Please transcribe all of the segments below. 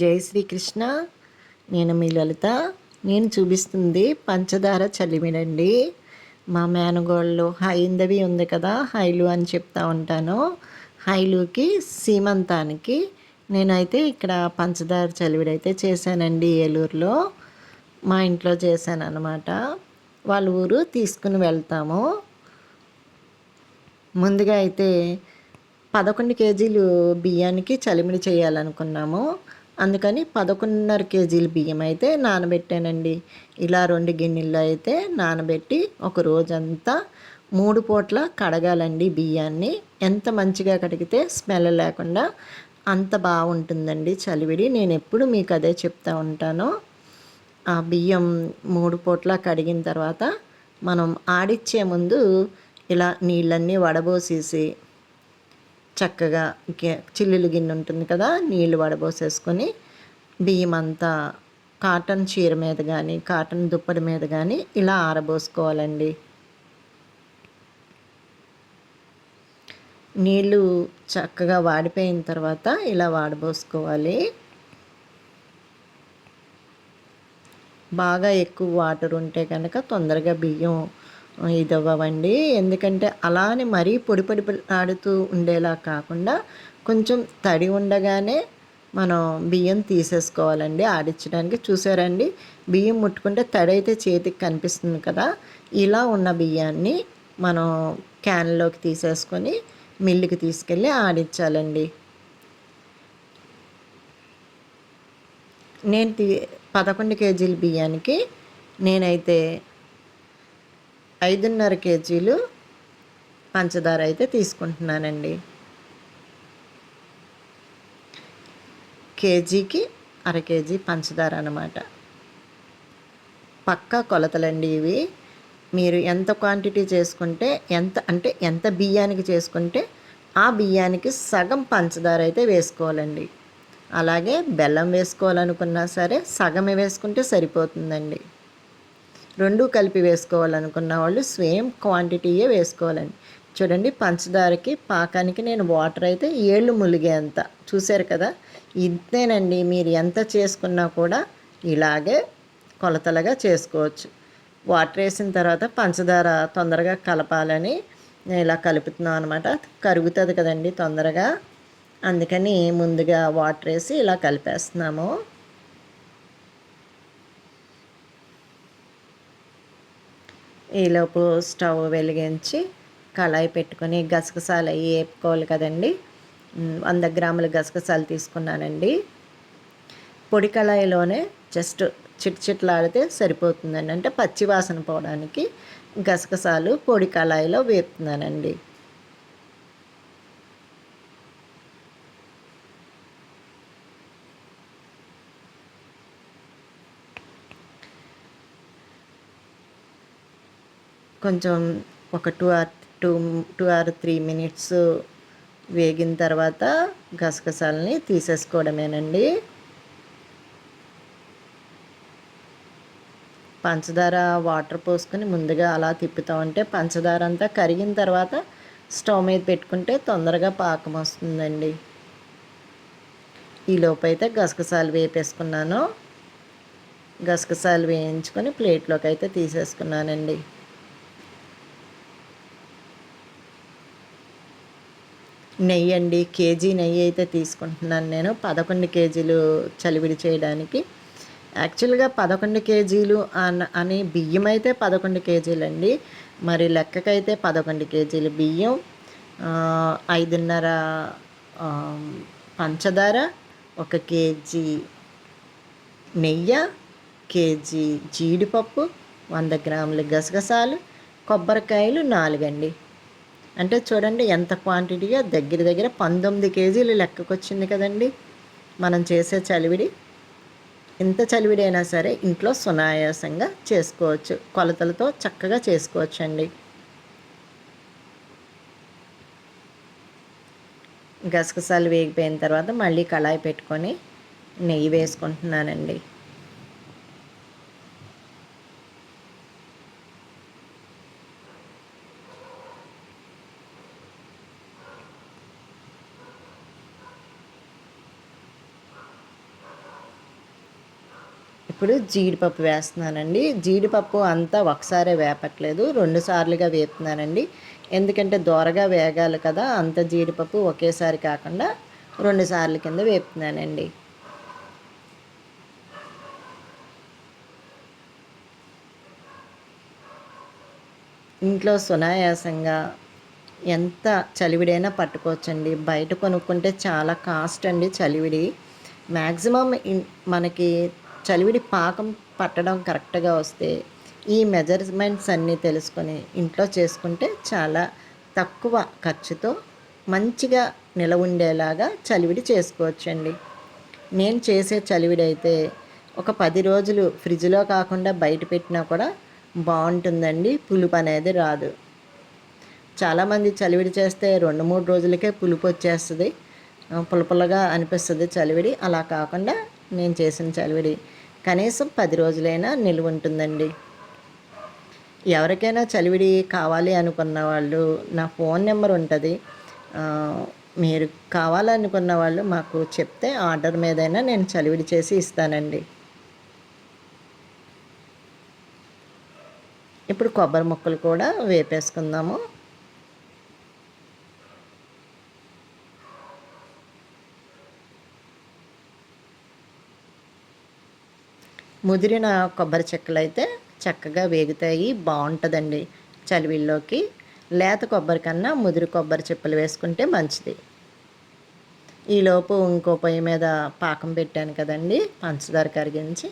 జై శ్రీకృష్ణ. నేను మీ లలిత. నేను చూపిస్తుంది పంచదార చలిమిడండి మా మేనగోళ్ళు హైందవి ఉంది కదా హైలు అని చెప్తా ఉంటాను. హైలుకి సీమంతానికి నేనైతే ఇక్కడ పంచదార చలివిడైతే చేశానండి ఏలూరులో. మా ఇంట్లో చేశాను అనమాట వాళ్ళ ఊరు తీసుకుని వెళ్తాము. ముందుగా అయితే పదకొండు కేజీలు బియ్యానికి చలిమిడి చేయాలనుకున్నాము. అందుకని పదకొండున్నర కేజీల బియ్యం అయితే నానబెట్టానండి. ఇలా రెండు గిన్నెల్లో అయితే నానబెట్టి ఒక రోజంతా మూడు పూట్ల కడగాలండి బియ్యాన్ని. ఎంత మంచిగా కడిగితే స్మెల్ లేకుండా అంత బాగుంటుందండి చలివిడి. నేను ఎప్పుడు మీకు అదే చెప్తా ఉంటాను. ఆ బియ్యం మూడు పూట్ల కడిగిన తర్వాత మనం ఆడిచ్చే ముందు ఇలా నీళ్ళన్నీ వడబోసేసి చక్కగా చిల్లులు గిన్నె ఉంటుంది కదా నీళ్ళు వడబోసేసుకొని బియ్యం అంతా కాటన్ చీర మీద కానీ కాటన్ దుప్పటి మీద కానీ ఇలా ఆరబోసుకోవాలండి. నీళ్ళు చక్కగా వాడిపోయిన తర్వాత ఇలా వాడబోసుకోవాలి. బాగా ఎక్కువ వాటర్ ఉంటే కనుక తొందరగా బియ్యం ఇదవ్వండి ఎందుకంటే అలానే మరీ పొడి పొడి ఆడుతూ ఉండేలా కాకుండా కొంచెం తడి ఉండగానే మనం బియ్యం తీసేసుకోవాలండి ఆడించడానికి చూసారండి బియ్యం ముట్టుకుంటే తడి అయితే చేతికి కనిపిస్తుంది కదా ఇలా ఉన్న బియ్యాన్ని మనం క్యాన్లోకి తీసేసుకొని మిల్లుకి తీసుకెళ్ళి ఆడించాలండి నేను తీ పదకొండు కేజీల బియ్యానికి నేనైతే ఐదున్నర కేజీలు పంచదార అయితే తీసుకుంటున్నానండి. కేజీకి అర కేజీ పంచదార అనమాట పక్కా కొలతలండి ఇవి. మీరు ఎంత క్వాంటిటీ చేసుకుంటే ఎంత అంటే ఎంత బియ్యానికి చేసుకుంటే ఆ బియ్యానికి సగం పంచదార అయితే వేసుకోవాలండి. అలాగే బెల్లం వేసుకోవాలనుకున్నా సరే సగమే వేసుకుంటే సరిపోతుందండి. రెండు కలిపి వేసుకోవాలనుకున్న వాళ్ళు సేమ్ క్వాంటిటీయే వేసుకోవాలండి. చూడండి పంచదారకి పాకానికి నేను వాటర్ అయితే ఏళ్ళు ములిగేంత. చూశారు కదా? ఇంతేనండి. మీరు ఎంత చేసుకున్నా కూడా ఇలాగే కొలతలుగా చేసుకోవచ్చు. వాటర్ వేసిన తర్వాత పంచదార తొందరగా కలపాలని నేను ఇలా కలుపుతున్నాను అనమాట కరుగుతుంది కదండి తొందరగా. అందుకని ముందుగా వాటర్ వేసి ఇలా కలిపేస్తున్నాము. ఈలోపు స్టవ్ వెలిగించి కళాయి పెట్టుకొని గసగసాలు అవి వేపుకోవాలి కదండి. వంద గ్రాముల గసగసాలు తీసుకున్నానండి. పొడి కళాయిలోనే జస్ట్ చిట్ చిట్లాడితే సరిపోతుందండి. అంటే పచ్చి వాసన పోవడానికి గసగసాలు పొడి కళాయిలో వేపుతున్నానండి. కొంచెం ఒక two or two two or three minutes వేగిన తర్వాత గసగసాలని తీసేసుకోవడమేనండి. పంచదార వాటర్ పోసుకొని ముందుగా అలా తిప్పుతూ. ఉంటే పంచదార అంతా కరిగిన తర్వాత స్టవ్ మీద పెట్టుకుంటే తొందరగా పాకం వస్తుందండి. ఈలోపు అయితే గసగసాలు వేపేసుకున్నాను. గసగసాలు వేయించుకొని ప్లేట్లోకి అయితే తీసేసుకున్నానండి. నెయ్యి అండి కేజీ నెయ్యి అయితే తీసుకుంటున్నాను నేను. పదకొండు కేజీలు చలివిడి చేయడానికి. యాక్చువల్గా పదకొండు కేజీలు అన్ అని బియ్యం అయితే పదకొండు కేజీలండి. మరి లెక్కకైతే పదకొండు కేజీలు బియ్యం. ఐదున్నర పంచదార ఒక కేజీ నెయ్యి కేజీ జీడిపప్పు వంద గ్రాముల గసగసాలు కొబ్బరికాయలు నాలుగండి. అంటే చూడండి ఎంత క్వాంటిటీగా దగ్గర దగ్గర పంతొమ్మిది కేజీలు లెక్కకు వచ్చింది కదండి మనం చేసే చలివిడి. ఎంత చలివిడైనా సరే ఇంట్లో సునాయాసంగా చేసుకోవచ్చు కొలతలతో చక్కగా చేసుకోవచ్చు అండి గసగసాలు వేగిపోయిన తర్వాత మళ్ళీ కళాయి పెట్టుకొని నెయ్యి వేసుకుంటున్నానండి. ఇప్పుడు జీడిపప్పు వేస్తున్నానండి. జీడిపప్పు అంతా ఒకసారే వేపట్లేదు. రెండు సార్లుగా వేపుతున్నానండి. ఎందుకంటే దోరగా వేగాలి కదా అంత జీడిపప్పు ఒకేసారి కాకుండా రెండు సార్లు కింద వేపుతున్నానండి. ఇంట్లో సునాయాసంగా ఎంత చలివిడైనా పట్టుకోవచ్చండి. బయట కొనుక్కుంటే చాలా కాస్ట్ అండి చలివిడి. మ్యాక్సిమం మనకి చలివిడి పాకం పట్టడం కరెక్ట్గా వస్తే ఈ మెజర్మెంట్స్ అన్నీ తెలుసుకొని ఇంట్లో చేసుకుంటే చాలా తక్కువ ఖర్చుతో మంచిగా నిలవ ఉండేలాగా చలివిడి చేసుకోవచ్చండి. నేను చేసే చలివిడి అయితే ఒక పది రోజులు ఫ్రిడ్జ్లో కాకుండా బయట పెట్టినా కూడా బాగుంటుందండి పులుపు అనేది రాదు. చాలామంది చలివిడి చేస్తే రెండు మూడు రోజులకే పులుపు వచ్చేస్తుంది. పులపులగా అనిపిస్తుంది చలివిడి. అలా కాకుండా నేను చేసిన చలివిడి కనీసం పది రోజులైనా నిలువ ఉంటుందండి ఎవరికైనా చలివిడి కావాలి అనుకున్న వాళ్ళు నా ఫోన్ నెంబర్ ఉంటుంది. మీరు కావాలనుకున్న వాళ్ళు మాకు చెప్తే ఆర్డర్ మీదైనా నేను చలివిడి చేసి ఇస్తానండి. ఇప్పుడు కొబ్బరి ముక్కలు కూడా వేపేసుకుందాము. ముదిరిన కొబ్బరి చెక్కలు అయితే చక్కగా వేగుతాయి బాగుంటుందండి చలివిల్లోకి. లేత కొబ్బరి కన్నా ముదిరి కొబ్బరి చెప్పులు వేసుకుంటే మంచిది. ఈలోపు ఇంకో పొయ్యి మీద పాకం పెట్టాను కదండి పంచదార కరిగించి.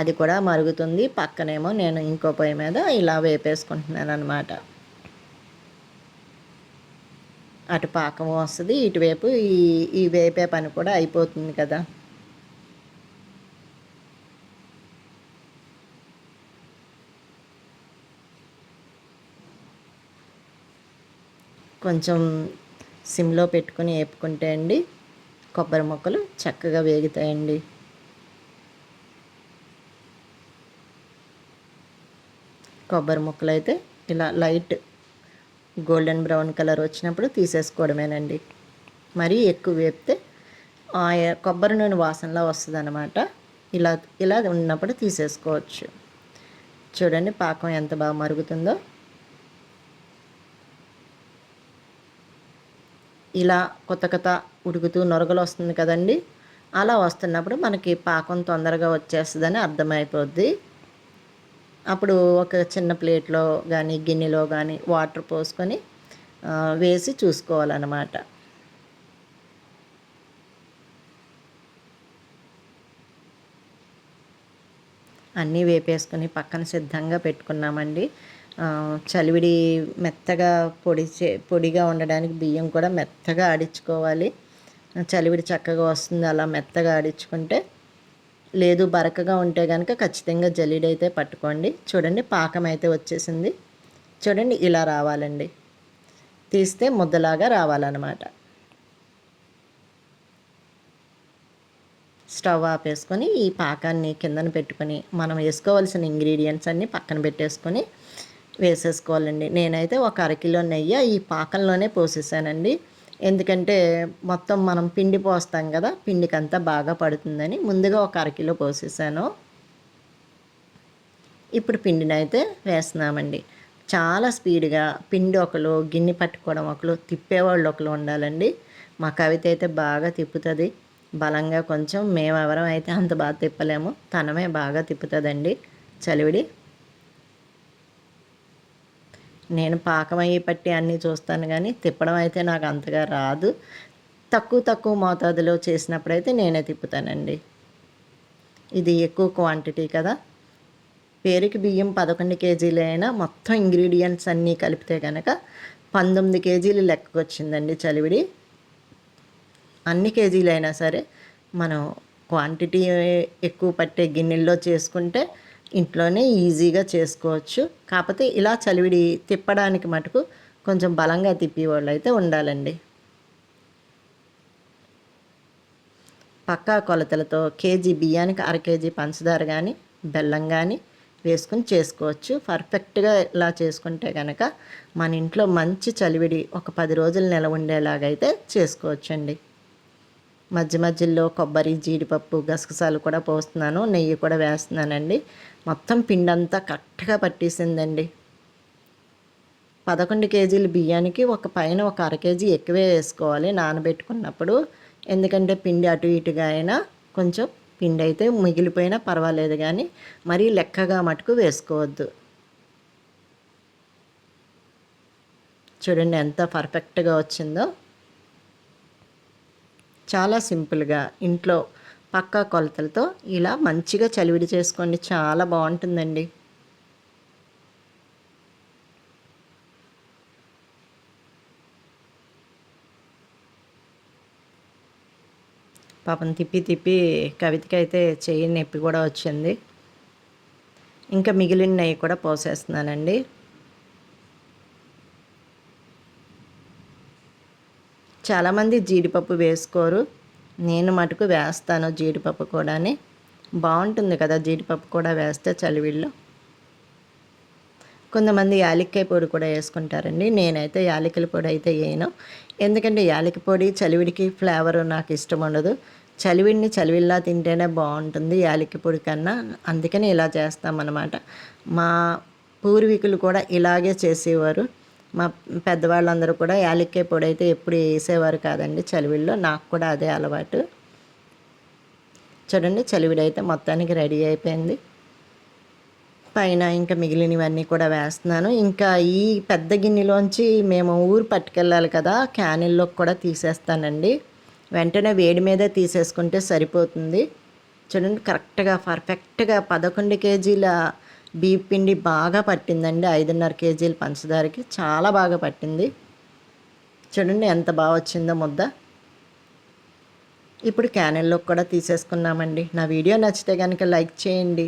అది కూడా మరుగుతుంది పక్కనేమో నేను ఇంకో పొయ్యి మీద ఇలా వేపేసుకుంటున్నాను అనమాట అటు పాకం వస్తుంది ఇటువైపు ఈ ఈ వేపే పని కూడా అయిపోతుంది కదా. కొంచెం సిమ్లో పెట్టుకుని వేపుకుంటే అండి కొబ్బరి ముక్కలు చక్కగా వేగుతాయండి. కొబ్బరి ముక్కలు అయితే ఇలా లైట్ గోల్డెన్ బ్రౌన్ కలర్ వచ్చినప్పుడు తీసేసుకోవడమేనండి. మరీ ఎక్కువ వేపితే కొబ్బరి నూనె వాసనలా వస్తుంది అనమాట ఇలా ఇలా ఉన్నప్పుడు తీసేసుకోవచ్చు. చూడండి పాకం ఎంత బాగా మరుగుతుందో. ఇలా కొత్త కొత్త ఉడుకుతూ నొరగలు వస్తుంది కదండి. అలా వస్తున్నప్పుడు మనకి పాకం తొందరగా వచ్చేస్తుందని అర్థమైపోద్ది. అప్పుడు ఒక చిన్న ప్లేట్లో కానీ గిన్నెలో కానీ వాటర్ పోసుకొని వేసి చూసుకోవాలన్నమాట. అన్నీ వేపేసుకొని పక్కన సిద్ధంగా పెట్టుకున్నామండి. చలివిడి మెత్తగా పొడి చే పొడిగా ఉండడానికి బియ్యం కూడా మెత్తగా ఆడించుకోవాలి. చలివిడి చక్కగా వస్తుంది అలా మెత్తగా ఆడించుకుంటే. లేదు బరకగా ఉంటే కనుక ఖచ్చితంగా జల్లిడైతే పట్టుకోండి. చూడండి పాకం అయితే వచ్చేసింది. చూడండి ఇలా రావాలండి. తీస్తే ముద్దలాగా రావాలన్నమాట. స్టవ్ ఆపేసుకొని ఈ పాకాన్ని కిందన పెట్టుకొని మనం వేసుకోవాల్సిన ఇంగ్రీడియంట్స్ అన్నీ పక్కన పెట్టేసుకొని వేసేసుకోవాలండి. నేనైతే ఒక అరకిలో నెయ్యి ఈ పాకంలోనే పోసేసానండి. ఎందుకంటే మొత్తం మనం పిండి పోస్తాం కదా పిండికంతా బాగా పడుతుందని ముందుగా ఒక అరకిలో పోసేసాను. ఇప్పుడు పిండిని అయితే వేస్తున్నామండి. చాలా స్పీడ్గా పిండి ఒకరు గిన్నె పట్టుకోవడం ఒకరు తిప్పేవాళ్ళు ఒకరు ఉండాలండి. మా కవిత అయితే బాగా తిప్పుతుంది. బలంగా కొంచెం మేము అయితే అంత బాగా తిప్పలేము తనమే బాగా తిప్పుతుందండి. చలివిడి నేను పాకం అయ్యి పట్టి అన్నీ చూస్తాను కానీ తిప్పడం అయితే నాకు అంతగా రాదు. తక్కువ తక్కువ మోతాదులో చేసినప్పుడైతే నేనే తిప్పుతానండి. ఇది ఎక్కువ క్వాంటిటీ కదా. పేరుకి బియ్యం పదకొండు కేజీలు అయినా మొత్తం ఇంగ్రీడియంట్స్ అన్నీ కలిపితే కనుక పంతొమ్మిది కేజీలు లెక్కకు వచ్చిందండి చలివిడి. అన్ని కేజీలు అయినా సరే మనం క్వాంటిటీ ఎక్కువ పట్టే గిన్నెల్లో చేసుకుంటే ఇంట్లోనే ఈజీగా చేసుకోవచ్చు. కాకపోతే ఇలా చలివిడి తిప్పడానికి మటుకు కొంచెం బలంగా తిప్పేవాళ్ళు అయితే ఉండాలండి. పక్కా కొలతలతో కేజీ బియ్యానికి అర కేజీ పంచదార కానీ బెల్లం కానీ వేసుకుని చేసుకోవచ్చు. పర్ఫెక్ట్గా ఇలా చేసుకుంటే కనుక మన ఇంట్లో మంచి చలివిడి ఒక పది రోజులు నిల ఉండేలాగైతే చేసుకోవచ్చండి. మధ్య మధ్యలో కొబ్బరి జీడిపప్పు గసగసాలు కూడా పోస్తున్నాను. నెయ్యి కూడా వేస్తున్నానండి. మొత్తం పిండి అంతా కరెక్ట్గా పట్టేసిందండి. పదకొండు కేజీల బియ్యానికి ఒక పైన ఒక అర కేజీ ఎక్కువే వేసుకోవాలి నానబెట్టుకున్నప్పుడు. ఎందుకంటే పిండి అటు ఇటుగా అయినా కొంచెం పిండి అయితే మిగిలిపోయినా పర్వాలేదు కానీ మరీ లెక్కగా మటుకు వేసుకోవద్దు. చూడండి ఎంత పర్ఫెక్ట్గా వచ్చిందో. చాలా సింపుల్గా ఇంట్లో పక్కా కొలతలతో ఇలా మంచిగా చలివిడి చేసుకోండి. చాలా బాగుంటుందండి. పాపం తిప్పి తిప్పి కవితకైతే చేయి చెయ్యి నొప్పి కూడా వచ్చింది. ఇంకా మిగిలినవి కూడా పోసేస్తున్నానండి. చాలామంది జీడిపప్పు వేసుకోరు. నేను మటుకు వేస్తాను జీడిపప్పు కూడాని. బాగుంటుంది కదా జీడిపప్పు కూడా వేస్తే చలివిళ్ళు. కొంతమంది యాలక్కాయ పొడి కూడా వేసుకుంటారండి. నేనైతే యాలకుల పొడి అయితే వేయను. ఎందుకంటే యాలకి పొడి చలివిడికి ఫ్లేవర్ నాకు ఇష్టం ఉండదు. చలివిడిని చలివిల్లా తింటేనే బాగుంటుంది యాలకి పొడి కన్నా. అందుకని ఇలా చేస్తామన్నమాట. మా పూర్వీకులు కూడా ఇలాగే చేసేవారు. మా పెద్దవాళ్ళందరూ కూడా యాలక్కాయ పొడి అయితే ఎప్పుడు వేసేవారు కాదండి చలివిడిలో. నాకు కూడా అదే అలవాటు. చూడండి చలివిడి అయితే మొత్తానికి రెడీ అయిపోయింది. పైన ఇంకా మిగిలినవన్నీ కూడా వేస్తున్నాను. ఇంకా ఈ పెద్ద గిన్నెలోంచి మేము ఊరు పట్టుకెళ్ళాలి కదా క్యానిల్లో కూడా తీసేస్తానండి. వెంటనే వేడి మీదే తీసేసుకుంటే సరిపోతుంది. చూడండి కరెక్ట్గా పర్ఫెక్ట్గా పదకొండు కేజీల బియ్య పిండి బాగా పట్టిందండి ఐదున్నర కేజీల పంచదారకి. చాలా బాగా పట్టింది. చూడండి ఎంత బాగా వచ్చిందో ముద్ద. ఇప్పుడు క్యానెల్లో కూడా తీసేసుకున్నామండి నా వీడియో నచ్చితే కనుక లైక్ చేయండి.